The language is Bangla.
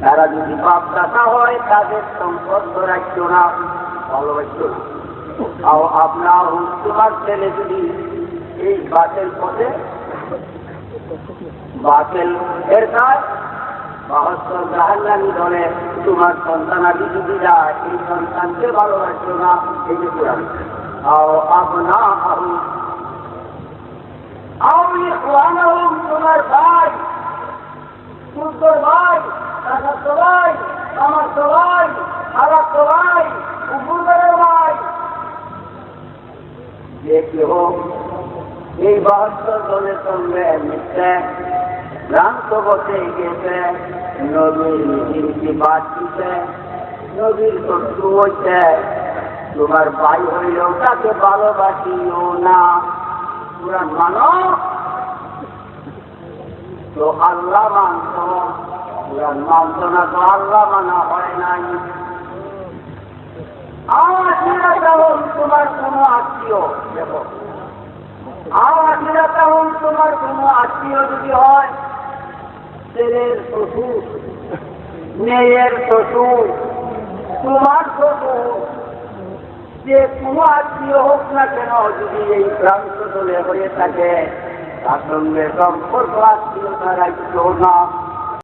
তারা যদি বাপ দাতা হয়, তাদের সম্পর্ক রাখতো না। ভালোবাসত না আপনার তোমার ছেলে যদি এই বাতের পথে বাতেল এর কাজ বাহাত্তর জাহান্নামি দলে তোমার সন্তানাদি যদি যায়, এই সন্তানকে ভালোবাসতো না, এই যে আপনা আহু সুন্দর ভাই কাকার তো ভাই আমার ভাই আমার ভাই উপরের ভাই। যে কেহ এই বাহাত্তর দলের সঙ্গে নবীর ভাই ভালোবাসিও না। পুরান মানো তো আল্লাহ মানত। মানত না তো আল্লাহ মানা হয় নাই। আমার তেমন তোমার কোনো আত্মীয়? দেখো। আমার তেমন তোমার কোনো আত্মীয় যদি হয়, ছেলের শ্বশুর, মেয়ের শ্বশুর, তোমার শ্বশুর, যে কোনো আত্মীয় হোক না কেন যদি এই প্রান্ত দলে হয়ে থাকে তার সঙ্গে সম্পর্ক আত্মীয়তা রাখতো না।